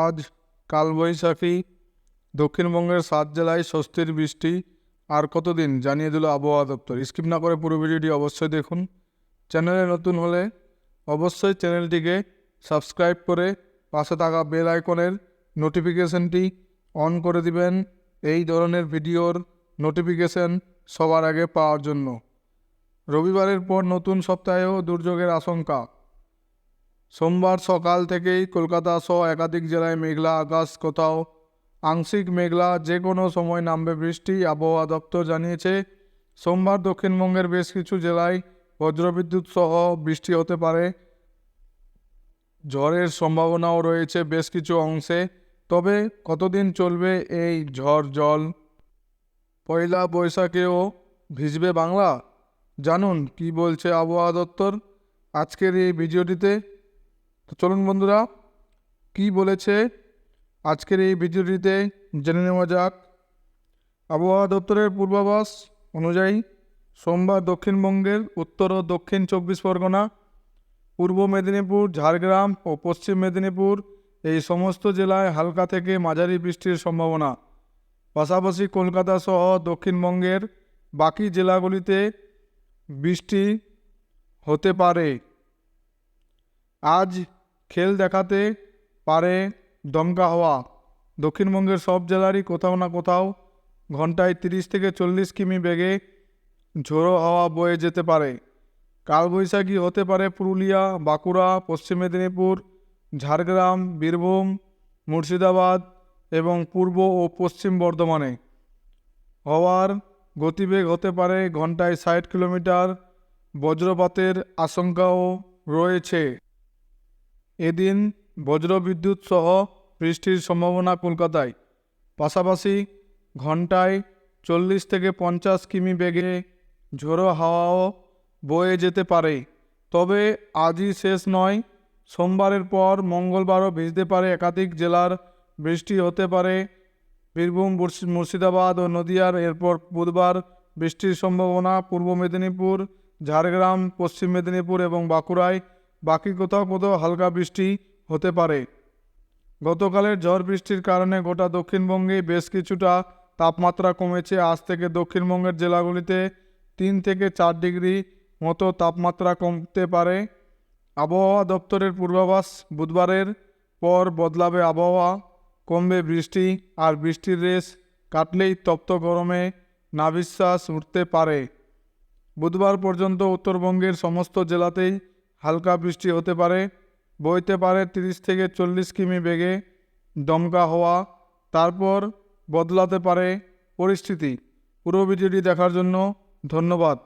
আজ কালবৈশাখী, দক্ষিণবঙ্গের সাত জেলায় স্বস্তির বৃষ্টি, আর কতদিন জানিয়ে দিল আবহাওয়া দপ্তর। স্কিপ না করে পুরো ভিডিওটি অবশ্যই দেখুন। চ্যানেলে নতুন হলে অবশ্যই চ্যানেলটিকে সাবস্ক্রাইব করে পাশে থাকা বেল আইকনের নোটিফিকেশনটি অন করে দিবেন এই ধরনের ভিডিওর নোটিফিকেশন সবার আগে পাওয়ার জন্য। রবিবারের পর নতুন সপ্তাহেও দুর্যোগের আশঙ্কা। সোমবার সকাল থেকেই কলকাতা সহ একাধিক জেলায় মেঘলা আকাশ কোথাও। আংশিক মেঘলা যে কোনো সময় নামবে বৃষ্টি, আবহাওয়া দপ্তর জানিয়েছে, সোমবার দক্ষিণবঙ্গের বেশ কিছু জেলায় বজ্রবিদ্যুৎ সহ বৃষ্টি হতে পারে। ঝড়ের সম্ভাবনাও রয়েছে বেশ কিছু অংশে, তবে কতদিন চলবে এই ঝড় জল? পয়লা বৈশাখেও ভিজবে বাংলা? জানুন, কি বলছে আবহাওয়া দপ্তর? আজকের এই ভিডিওটিতে তো চলুন বন্ধুরা, কি বলেছে আজকের এই ভিডিওটিতে জেনে নেওয়া যাক। আবহাওয়া দপ্তরের পূর্বাভাস অনুযায়ী সোমবার দক্ষিণবঙ্গের উত্তর ও দক্ষিণ চব্বিশ পরগনা, পূর্ব মেদিনীপুর, ঝাড়গ্রাম ও পশ্চিম মেদিনীপুর এই সমস্ত জেলায় হালকা থেকে মাঝারি বৃষ্টির সম্ভাবনা। পাশাপাশি কলকাতা সহ দক্ষিণবঙ্গের বাকি জেলাগুলিতে বৃষ্টি হতে পারে। আজ খেল দেখাতে পারে দমকা হাওয়া। দক্ষিণবঙ্গের সব জেলারই কোথাও না কোথাও ঘন্টায় তিরিশ থেকে চল্লিশ কিমি বেগে ঝোড়ো হাওয়া বয়ে যেতে পারে। কালবৈশাখী হতে পারে পুরুলিয়া, বাঁকুড়া, পশ্চিম মেদিনীপুর, ঝাড়গ্রাম, বীরভূম, মুর্শিদাবাদ এবং পূর্ব ও পশ্চিম বর্ধমানে। হওয়ার গতিবেগ হতে পারে ঘন্টায় ষাট কিলোমিটার। বজ্রপাতের আশঙ্কাও রয়েছে। এদিন বজ্রবিদ্যুৎ সহ বৃষ্টির সম্ভাবনা কলকাতায়। পাশাপাশি ঘন্টায় চল্লিশ থেকে পঞ্চাশ কিমি বেগে ঝোড়ো হাওয়াও বয়ে যেতে পারে। তবে আজই শেষ নয়, সোমবারের পর মঙ্গলবারও ভিজতে পারে একাধিক জেলার বৃষ্টি হতে পারে। বীরভূম মুর্শিদাবাদ ও নদিয়ার এরপর বুধবার বৃষ্টির সম্ভাবনা পূর্ব মেদিনীপুর, ঝাড়গ্রাম, পশ্চিম মেদিনীপুর এবং বাঁকুড়ায় বাকি কোথাও কোথাও হালকা বৃষ্টি হতে পারে। গতকালের ঝড় বৃষ্টির কারণে গোটা দক্ষিণবঙ্গে বেশ কিছুটা তাপমাত্রা কমেছে। আজ থেকে দক্ষিণবঙ্গের জেলাগুলিতে তিন থেকে চার ডিগ্রি মতো তাপমাত্রা কমতে পারে। আবহাওয়া দপ্তরের পূর্বাভাস, বুধবারের পর বদলাবে আবহাওয়া, কমবে বৃষ্টি আর বৃষ্টির রেশ কাটলেই তপ্ত গরমে নাবিশ্বাস উঠতে পারে। বুধবার পর্যন্ত উত্তরবঙ্গের সমস্ত জেলাতেই হালকা বৃষ্টি হতে পারে, বইতে পারে তিরিশ থেকে চল্লিশ কিমি বেগে দমকা হওয়া, তারপর বদলাতে পারে পরিস্থিতি। পুরো ভিডিওটি দেখার জন্য ধন্যবাদ।